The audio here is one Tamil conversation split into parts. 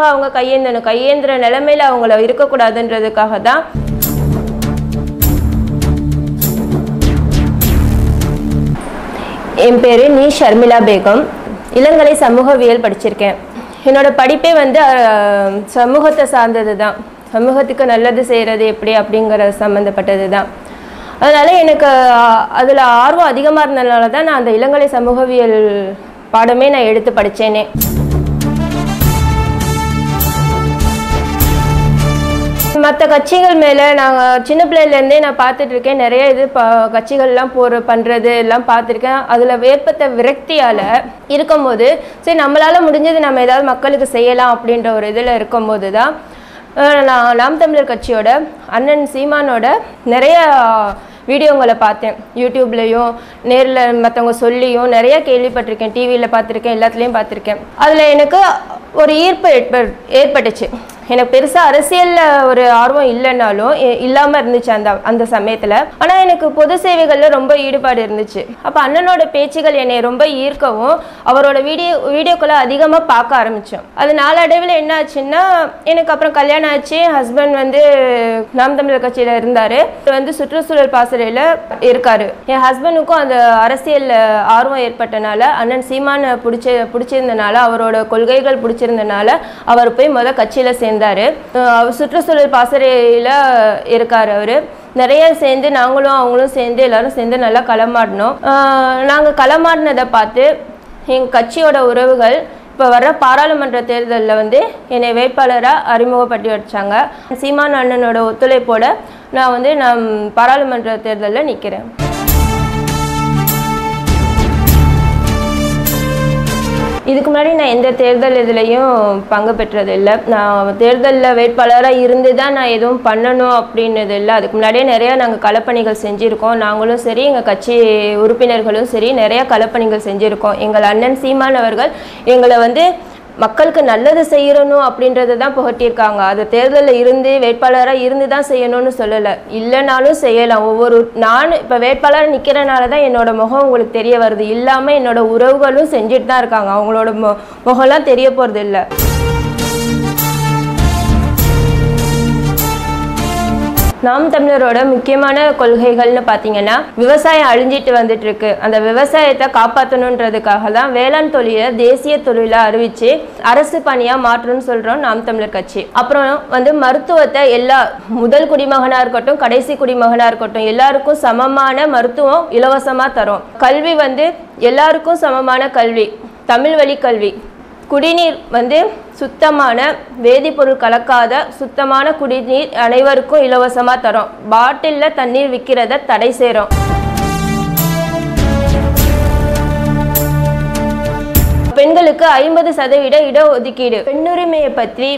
எதுக்காக அவங்க கையேந்தணும்? கையேந்திர நிலைமையில அவங்கள இருக்கக்கூடாதுன்றதுக்காக தான் என் பேர் நீ ஷர்மிளா பேகம். இளங்கலை சமூகவியல் படிச்சிருக்கேன். என்னோடய படிப்பே வந்து சமூகத்தை சார்ந்தது தான் சமூகத்துக்கு நல்லது செய்கிறது எப்படி அப்படிங்கிற சம்மந்தப்பட்டது தான் அதனால் எனக்கு அதில் ஆர்வம் அதிகமாக இருந்ததுனால தான் நான் அந்த இளங்கலை சமூகவியல் பாடமே நான் எடுத்து படித்தேனே மற்ற கட்சிகள் மேலே நாங்கள் சின்ன பிள்ளையிலேருந்தே நான் பார்த்துட்ருக்கேன் நிறைய இது ப கட்சிகள்லாம் போகிற பண்ணுறது எல்லாம் பார்த்துருக்கேன். அதில் ஏற்பட்ட விரக்தியால் இருக்கும்போது சரி நம்மளால் முடிஞ்சது நம்ம ஏதாவது மக்களுக்கு செய்யலாம் அப்படின்ற ஒரு இதில் இருக்கும்போது தான் நான் நாம் தமிழர் கட்சியோட அண்ணன் சீமானோட நிறைய வீடியோங்களை பார்த்தேன். யூடியூப்லேயும் நேரில் மற்றவங்க சொல்லியும் நிறைய கேள்விப்பட்டிருக்கேன். டிவியில் பார்த்துருக்கேன் எல்லாத்துலேயும் பார்த்துருக்கேன். அதில் எனக்கு ஒரு ஈர்ப்பு ஏற்ப ஏற்பட்டுச்சு. எனக்கு பெருசாக அரசியலில் ஒரு ஆர்வம் இல்லைன்னாலும் இல்லாமல் இருந்துச்சு அந்த அந்த சமயத்தில். ஆனால் எனக்கு பொது சேவைகளில் ரொம்ப ஈடுபாடு இருந்துச்சு. அப்போ அண்ணனோட பேச்சுகள் என்னை ரொம்ப ஈர்க்கவும் அவரோட வீடியோ வீடியோக்களை அதிகமாக பார்க்க ஆரம்பித்தோம் அது நாளடைவில் என்ன ஆச்சுன்னா எனக்கு அப்புறம் கல்யாணம் ஆச்சு. என் ஹஸ்பண்ட் வந்து நாம் தமிழர் கட்சியில் இருந்தார். வந்து சுற்றுச்சூழல் பாசறையில் இருக்காரு. என் ஹஸ்பண்டுக்கும் அந்த அரசியலில் ஆர்வம் ஏற்பட்டனால அண்ணன் சீமான பிடிச்ச பிடிச்சிருந்தனால அவரோட கொள்கைகள் பிடிச்சிருந்தனால அவர் போய் முதல் கட்சியில் சேர்ந்து அவர் சுற்றுச்சூழல் பாசறையில் இருக்கார் அவர். நிறைய சேர்ந்து நாங்களும் அவங்களும் சேர்ந்து எல்லாரும் சேர்ந்து நல்லா களமாடினோம். நாங்கள் களமாடினதை பார்த்து எங்கள் கட்சியோட உறவுகள் இப்போ வர்ற பாராளுமன்ற தேர்தலில் வந்து என்னை வேட்பாளராக அறிமுகப்படுத்தி வச்சாங்க. சீமான் அண்ணனோட ஒத்துழைப்போட நான் வந்து நான் பாராளுமன்ற தேர்தலில் நிற்கிறேன் இதுக்கு முன்னாடி நான் எந்த தேர்தல் இதுலேயும் பங்கு பெற்றது இல்லை. நான் தேர்தலில் வேட்பாளராக இருந்து தான் நான் எதுவும் பண்ணணும் அப்படின்னது இல்லை. அதுக்கு முன்னாடியே நிறையா நாங்கள் களப்பணிகள் செஞ்சுருக்கோம். நாங்களும் சரி எங்கள் கட்சி உறுப்பினர்களும் சரி நிறையா களப்பணிகள் செஞ்சுருக்கோம். எங்கள் அண்ணன் சீமான் அவர்கள் எங்களை வந்து மக்களுக்கு நல்லது செய்யணும் அப்படின்றத தான் புகட்டியிருக்காங்க. அது தேர்தலில் இருந்து வேட்பாளராக இருந்து தான் செய்யணும்னு சொல்லலை. இல்லைனாலும் செய்யலாம். ஒவ்வொரு நான் இப்போ வேட்பாளராக நிற்கிறனால தான் என்னோட முகம் உங்களுக்கு தெரிய வருது. இல்லாமல் என்னோட உறவுகளும் செஞ்சுட்டு தான் இருக்காங்க. அவங்களோட மு முகம்லாம் தெரிய போகிறது இல்லை நாம் தமிழரோட முக்கியமான கொள்கைகள்னு பார்த்தீங்கன்னா விவசாயம் அழிஞ்சிட்டு வந்துட்டு இருக்கு அந்த விவசாயத்தை காப்பாற்றணுன்றதுக்காக தான் வேளாண் தொழிலை தேசிய தொழிலாக அறிவிச்சு அரசு பணியா மாற்றணும்னு சொல்றோம் நாம் தமிழர் கட்சி. அப்புறம் வந்து மருத்துவத்தை எல்லா முதல் குடிமகனா இருக்கட்டும் கடைசி குடிமகனா இருக்கட்டும் எல்லாருக்கும் சமமான மருத்துவம் இலவசமா தரும். கல்வி வந்து எல்லாருக்கும் சமமான கல்வி தமிழ் வழி கல்வி. குடிநீர் வந்து சுத்தமான வேதிப்பொருள் கலக்காத சுத்தமான குடிநீர் அனைவருக்கும் இலவசமாக தரோம். பாட்டிலில் தண்ணீர் விற்கிறத தடை செய்கிறோம் பெண்களுக்கு ஐம்பது சதவீத இடஒதுக்கீடு. பெண்ணுரிமையை பற்றி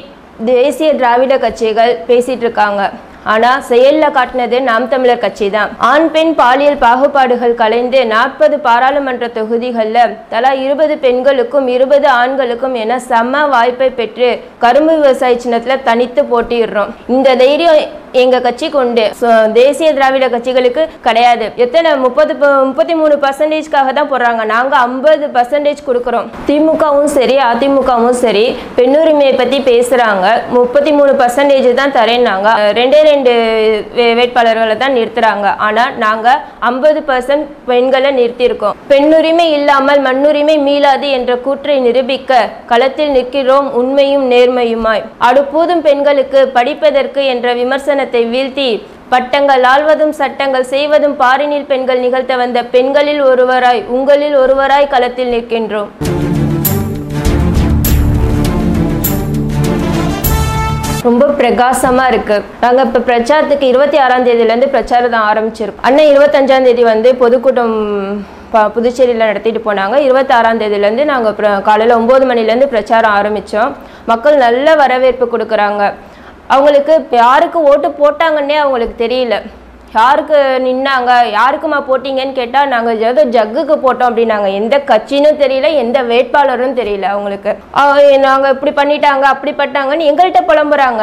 தேசிய திராவிட கட்சிகள் பேசிட்டு இருக்காங்க. ஆனா செயல்ல காட்டினது நாம் தமிழர் கட்சி தான் ஆண் பெண் பாலியல் பாகுபாடுகள் கலைந்து நாற்பது பாராளுமன்ற தொகுதிகளில் தலா இருபது பெண்களுக்கும் இருபது ஆண்களுக்கும் என சம வாய்ப்பை பெற்று கரும்பு விவசாய சின்னத்துல தனித்து போட்டியிடுறோம். இந்த தைரியம் எங்க கட்சிக்கு உண்டு தேசிய திராவிட கட்சிகளுக்கு கிடையாது. எத்தனை முப்பது முப்பத்தி மூணு பர்சன்டேஜ்க்காக தான் போடுறாங்க. நாங்க ஐம்பது பர்சன்டேஜ் கொடுக்குறோம். திமுகவும் சரி அதிமுகவும் சரி பெண்ணுரிமையை பத்தி பேசுறாங்க. முப்பத்தி மூணு பர்சன்டேஜ் தான் தரேன்னாங்க. ரெண்டே ரெண்டு வேட்பாளர்களை தான் நிறுத்துறாங்க. ஆனா நாங்க ஐம்பது பர்சன்ட் பெண்களை நிறுத்தியிருக்கோம். பெண்ணுரிமை இல்லாமல் மண்ணுரிமை மீளாது என்ற கூற்றை நிரூபிக்க களத்தில் நிற்கிறோம் உண்மையும் நேர்மையுமாய். அடுப்பூதும் பெண்களுக்கு படிப்பதற்கு என்ற விமர்சனத்தை வீழ்த்தி பட்டங்கள் ஆழ்வதும் சட்டங்கள் செய்வதும் பாரினில் பெண்கள் நிகழ்த்த வந்த பெண்களில் ஒருவராய் உங்களில் ஒருவராய் களத்தில் நிற்கின்றோம். ரொம்ப பிரகாசமா இருக்கு. நாங்க இப்ப பிரச்சாரத்துக்கு இருபத்தி ஆறாம் தேதியில இருந்து தான் ஆரம்பிச்சிருக்கோம். அண்ணன் இருபத்தஞ்சாம் தேதி வந்து பொதுக்கூட்டம் புதுச்சேரியில் நடத்திட்டு போனாங்க. இருபத்தாறாம் தேதியிலேருந்து நாங்கள் காலையில் ஒம்பது மணிலேருந்து பிரச்சாரம் ஆரம்பித்தோம் மக்கள் நல்ல வரவேற்பு கொடுக்குறாங்க. அவங்களுக்கு இப்போ யாருக்கு ஓட்டு போட்டாங்கன்னே அவங்களுக்கு தெரியல. யாருக்கு நின்னாங்க யாருக்குமா போட்டீங்கன்னு கேட்டால் நாங்கள் ஏதோ ஜக்குக்கு போட்டோம் அப்படின்னாங்க. எந்த கட்சினும் தெரியல எந்த வேட்பாளரும் தெரியல அவங்களுக்கு. நாங்கள் இப்படி பண்ணிட்டாங்க அப்படி பண்ணிட்டாங்கன்னு எங்கள்கிட்ட புலம்புறாங்க.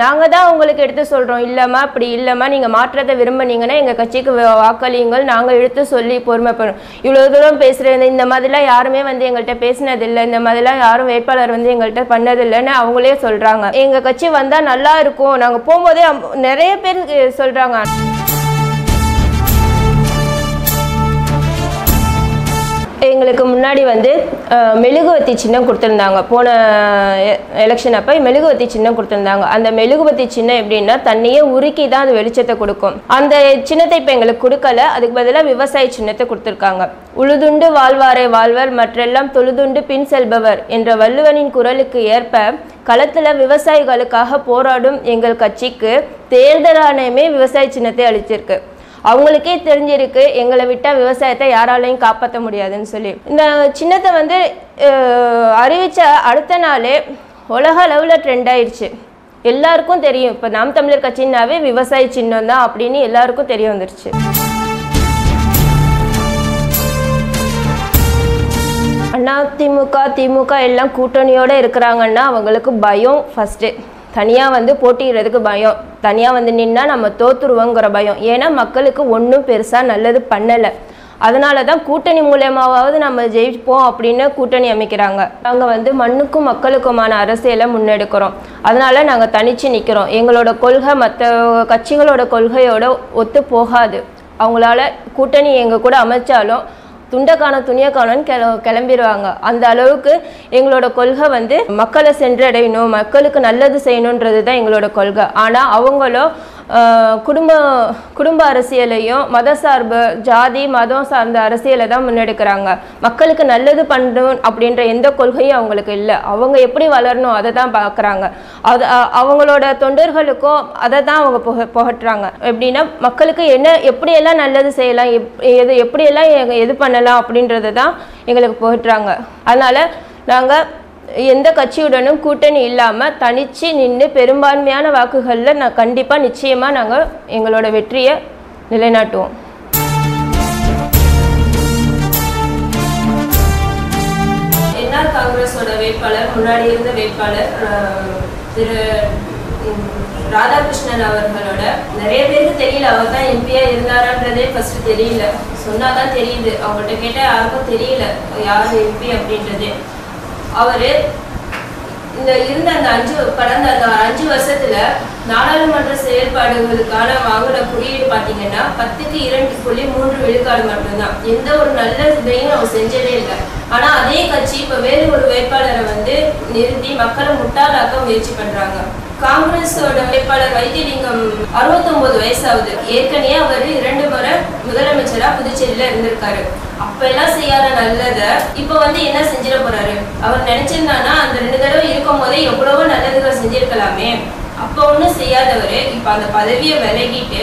நாங்கள் தான் உங்களுக்கு எடுத்து சொல்கிறோம் இல்லைம்மா அப்படி இல்லைம்மா நீங்கள் மாற்றத்தை விரும்புனீங்கன்னா எங்கள் கட்சிக்கு வாக்களியுங்கள். நாங்கள் எடுத்து சொல்லி பொறுமைப்படும் இவ்வளோ தூரம் பேசுகிறது இந்த மாதிரிலாம் யாருமே வந்து எங்கள்கிட்ட பேசினதில்லை. இந்த மாதிரிலாம் யாரும் வேட்பாளர் வந்து எங்கள்கிட்ட பண்ணதில்லைன்னு அவங்களே சொல்கிறாங்க எங்கள் கட்சி வந்தால் நல்லா இருக்கும். நாங்கள் போகும்போதே நிறைய பேர் சொல்கிறாங்க எங்களுக்கு முன்னாடி வந்து மெழுகுவத்தி மெழுகுவர்த்தி சின்னம் கொடுத்துருந்தாங்க. போன எலெக்ஷன் அப்போ மெழுகுவர்த்தி சின்னம் கொடுத்துருந்தாங்க. அந்த மெழுகுவத்தி சின்னம் எப்படின்னா தண்ணியே உருக்கி தான் அது வெளிச்சத்தை கொடுக்கும். அந்த சின்னத்தை இப்போ எங்களுக்கு கொடுக்கல. அதுக்கு பதிலாக விவசாய சின்னத்தை கொடுத்துருக்காங்க. உழுதுண்டு வாழ்வாரை வாழ்வர் மற்றெல்லாம் தொழுதுண்டு பின் செல்பவர் என்ற வள்ளுவனின் குரலுக்கு ஏற்ப களத்தில் விவசாயிகளுக்காக போராடும் எங்கள் கட்சிக்கு தேர்தல் ஆணையமே விவசாய சின்னத்தை அளிச்சிருக்கு அவங்களுக்கே தெரிஞ்சிருக்கு எங்களை விட்டால் விவசாயத்தை யாராலையும் காப்பாற்ற முடியாதுன்னு சொல்லி. இந்த சின்னத்தை வந்து அறிவித்த அடுத்த நாளே உலக அளவில் ட்ரெண்ட் ஆயிடுச்சு. எல்லாருக்கும் தெரியும் இப்போ நாம் தமிழர் கட்சினாவே விவசாய சின்னம் தான் அப்படின்னு எல்லாருக்கும் தெரிய வந்துருச்சு. அண்ணா திமுக திமுக எல்லாம் கூட்டணியோடு இருக்கிறாங்கன்னா அவங்களுக்கு பயம் ஃபஸ்ட்டு தனியாக வந்து போட்டிடுறதுக்கு பயம். தனியாக வந்து நின்னா நம்ம தோத்துருவோங்கிற பயம். ஏன்னா மக்களுக்கு ஒன்றும் பெருசாக நல்லது பண்ணலை. அதனால தான் கூட்டணி மூலயமாவது நம்ம ஜெயிப்போம் அப்படின்னு கூட்டணி அமைக்கிறாங்க. நாங்கள் வந்து மண்ணுக்கும் மக்களுக்குமான அரசியலை முன்னெடுக்கிறோம். அதனால நாங்கள் தனிச்சு நிற்கிறோம் எங்களோட கொள்கை மற்ற கட்சிகளோட கொள்கையோட ஒத்து போகாது. அவங்களால கூட்டணி எங்கள் கூட அமைச்சாலும் துண்டக்கான துணியக்கானன்னு கிள கிளம்பிடுவாங்க அந்த அளவுக்கு எங்களோட கொள்கை வந்து மக்களை சென்றடையணும் மக்களுக்கு நல்லது செய்யணுன்றது தான் எங்களோட கொள்கை. ஆனால் அவங்களோ குடும்ப குடும்ப அரசியலையும் மத சார்பு ஜாதி மதம் சார்ந்த அரசியலை தான் முன்னெடுக்கிறாங்க. மக்களுக்கு நல்லது பண்ணணும் அப்படின்ற எந்த கொள்கையும் அவங்களுக்கு இல்லை. அவங்க எப்படி வளரணும் அதை தான் பார்க்குறாங்க அது அவங்களோட தொண்டர்களுக்கும் அதை தான் அவங்க புக புகட்டுறாங்க. எப்படின்னா மக்களுக்கு என்ன எப்படியெல்லாம் நல்லது செய்யலாம் எப் எது எப்படியெல்லாம் எது பண்ணலாம் அப்படின்றத தான் எங்களுக்கு புகட்டுறாங்க. அதனால் நாங்கள் எந்த கட்சியுடனும் கூட்டணி இல்லாமல் தனிச்சு நின்று பெரும்பான்மையான வாக்குகளில் நான் கண்டிப்பாக நிச்சயமாக நாங்கள் எங்களோட வெற்றியை நிலைநாட்டுவோம். என்ஆர் காங்கிரஸோட வேட்பாளர் முன்னாடி இருந்த வேட்பாளர் திரு ராதாகிருஷ்ணன் அவர்களோட நிறைய பேருக்கு தெரியல அவர் தான் எம்பியா இருந்தாரான்றதே ஃபர்ஸ்ட் தெரியல. சொன்னாதான் தெரியுது. அவங்கள்ட்ட கேட்டால் யாருக்கும் தெரியல யார் எம்பி அப்படின்றதே. அவரு இந்த இருந்த அந்த அஞ்சு கடந்த அந்த அஞ்சு வருஷத்துல நாடாளுமன்ற செயல்பாடுகளுக்கான வாங்கின குறியீடு பாத்தீங்கன்னா பத்துக்கு இரண்டு புள்ளி மூன்று விழுக்காடு மட்டும்தான். எந்த ஒரு நல்ல இதையும் அவங்க செஞ்சதே இல்லை. ஆனா அதே கட்சி இப்ப வேறு ஒரு வேட்பாளரை வந்து நிறுத்தி மக்களை முட்டாளாக்க முயற்சி பண்றாங்க. காங்கிரஸோட வேட்பாளர் வைத்தியலிங்கம் 69 வயசாகுது. ஏற்கனவே அவர் இரண்டு முறை முதலமைச்சரா புதுச்சேரியில இருந்திருக்காரு. அப்ப எல்லாம் செய்யாத நல்லத இப்ப வந்து என்ன செஞ்சிட போறாரு? அவர் நினைச்சிருந்தானா அந்த ரெண்டு தடவை இருக்கும் போதே எவ்வளவோ நல்லதுகள் செஞ்சிருக்கலாமே. அப்ப ஒண்ணும் செய்யாதவர் இப்ப அந்த பதவியை விலகிட்டு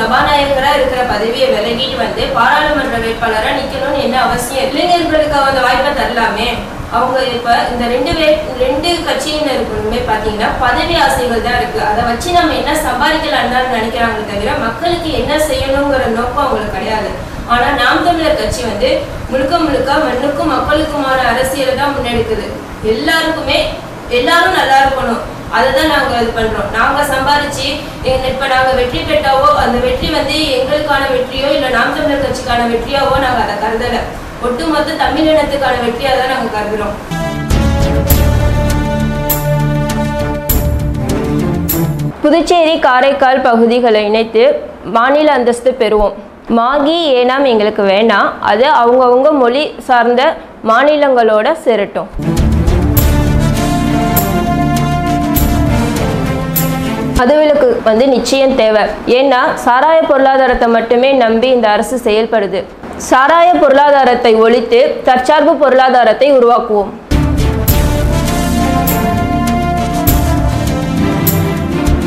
சபாநாயகரா இருக்கிற பதவியை விலகிட்டு வந்து பாராளுமன்ற வேட்பாளரா நிக்கணும்னு என்ன அவசியம்? இளைஞர்களுக்கு அந்த வாய்ப்பை தரலாமே. அவங்க இப்ப இந்த ரெண்டு பேர் ரெண்டு கட்சியினருக்குமே பாத்தீங்கன்னா பதவி ஆசைகள் தான் இருக்கு. அதை வச்சு நம்ம என்ன சம்பாதிக்கலாம்னு நினைக்கிறாங்க தவிர மக்களுக்கு என்ன செய்யணுங்கிற நோக்கம் அவங்களுக்கு கிடையாது. ஆனா நாம் தமிழர் கட்சி வந்து முழுக்க முழுக்க மண்ணுக்கும் மக்களுக்குமான அரசியலை தான் முன்னெடுக்குது. எல்லாருக்குமே எல்லாரும் நல்லா இருக்கணும். அதை தான் நாங்க இது பண்றோம். நாங்க சம்பாதிச்சு இப்ப நாங்க வெற்றி பெற்றாவோ அந்த வெற்றி வந்து எங்களுக்கான வெற்றியோ இல்ல நாம் தமிழர் கட்சிக்கான வெற்றியாவோ நாங்க அதை கருதலை. ஒட்டுமொத்த தமிழினத்துக்கான வெற்றியா தான் நாங்க கருதுறோம். புதுச்சேரி காரைக்கால் பகுதிகளை இணைத்து மாநில அந்தஸ்து பெறுவோம். மாகி ஏனாம் எங்களுக்கு வேணாம். அது அவங்கவுங்க மொழி சார்ந்த மாநிலங்களோட சேரட்டும். மதுவிலக்கு வந்து நிச்சயம் தேவை. ஏன்னா சாராய பொருளாதாரத்தை மட்டுமே நம்பி இந்த அரசு செயல்படுது. சாராய பொருளாதாரத்தை ஒழித்து தற்சார்பு பொருளாதாரத்தை உருவாக்குவோம்.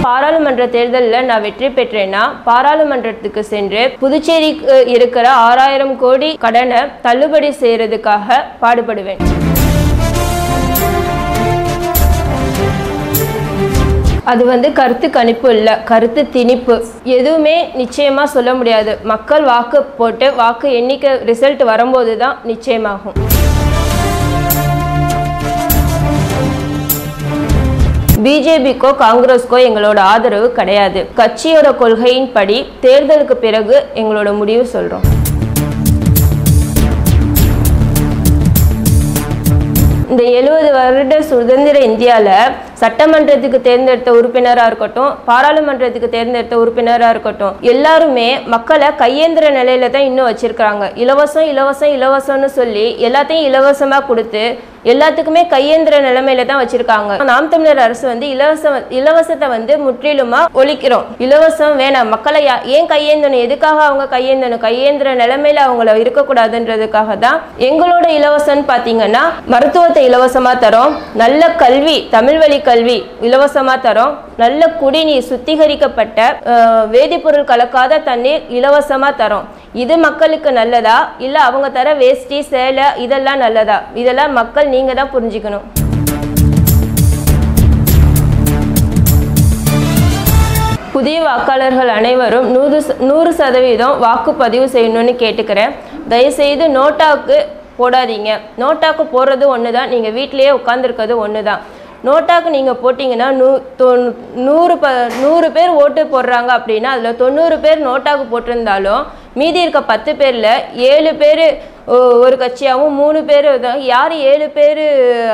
பாராளுமன்ற தேர்தலில் நான் வெற்றி பெற்றேன்னா பாராளுமன்றத்துக்கு சென்று புதுச்சேரிக்கு இருக்கிற ஆறாயிரம் கோடி கடனை தள்ளுபடி செய்யறதுக்காக பாடுபடுவேன். அது வந்து கருத்து கணிப்பு இல்லை. கருத்து திணிப்பு. எதுவுமே நிச்சயமாக சொல்ல முடியாது. மக்கள் வாக்கு போட்டு வாக்கு எண்ணிக்கை ரிசல்ட் வரும்போது தான் நிச்சயமாகும். பிஜேபிக்கோ காங்கிரஸ்க்கோ எங்களோட ஆதரவு கிடையாது. கட்சியோட கொள்கையின்படி தேர்தலுக்கு பிறகு எங்களோட முடிவு சொல்றோம். இந்த எழுபது வருட சுதந்திர இந்தியாவில் சட்டமன்றத்துக்கு தேர்ந்தெடுத்த உறுப்பினராக இருக்கட்டும் பாராளுமன்றத்துக்கு தேர்ந்தெடுத்த உறுப்பினராக இருக்கட்டும் எல்லாருமே மக்களை கையேந்திர நிலையில தான் இன்னும் வச்சிருக்கிறாங்க. இலவசம் இலவசம் இலவசம்னு சொல்லி எல்லாத்தையும் இலவசமாக கொடுத்து எல்லாத்துக்குமே கையேந்திர நிலைமையில தான் வச்சிருக்காங்க. நாம் தமிழர் அரசு வந்து இலவச இலவசத்தை வந்து முற்றிலுமா ஒழிக்கிறோம். இலவசம் வேணாம். மக்களை யா- ஏன் கையேந்தணும்? எதுக்காக அவங்க கையேந்தணும்? கையேந்திர நிலைமையில அவங்கள இருக்கக்கூடாதுன்றதுக்காக தான் எங்களோட இலவசம்னு பார்த்தீங்கன்னா மருத்துவத்தை இலவசமா தரோம். நல்ல கல்வி தமிழ் வழி கல்வி இலவசமாக தரோம். நல்ல குடிநீர் சுத்திகரிக்கப்பட்ட வேதிப்பொருள் கலக்காத தண்ணீர் இலவசமாக தரோம். இது மக்களுக்கு நல்லதா? இல்லை அவங்க தர வேஷ்டி சேலை இதெல்லாம் நல்லதா? இதெல்லாம் மக்கள் நீங்கள் தான் புரிஞ்சுக்கணும். புதிய வாக்காளர்கள் அனைவரும் நூறு ச- நூறு சதவீதம் வாக்குப்பதிவு செய்யணும்னு கேட்டுக்கிறேன். தயவுசெய்து நோட்டாவுக்கு போடாதீங்க. நோட்டாக்கு போடுறது ஒன்று தான் நீங்கள் வீட்டிலேயே உட்காந்துருக்கிறது ஒன்று தான் நோட்டாக்கு நீங்கள் போட்டிங்கன்னா நூ தொண்ணூ- நூறு ப நூறு பேர் ஓட்டு போடுறாங்க அப்படின்னா அதில் தொண்ணூறு பேர் நோட்டாக்கு போட்டிருந்தாலும் மீதி இருக்க பத்து பேரில் ஏழு பேர் ஒரு கட்சியாகவும் மூணு பேர் யார் ஏழு பேர்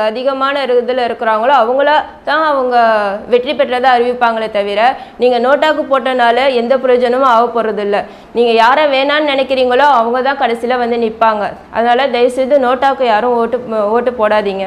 அதிகமான இதில் இருக்கிறாங்களோ அவங்கள தான் அவங்க வெற்றி பெற்றதாக அறிவிப்பாங்களே தவிர நீங்கள் நோட்டாக்கு போட்டனால எந்த பிரயோஜனமும் ஆக போகிறதில்ல நீங்கள் யாரை வேணான்னு நினைக்கிறீங்களோ அவங்க தான் கடைசியில் வந்து நிற்பாங்க அதனால் தயவுசெய்து நோட்டாக்கு யாரும் ஓட்டு ஓட்டு போடாதீங்க.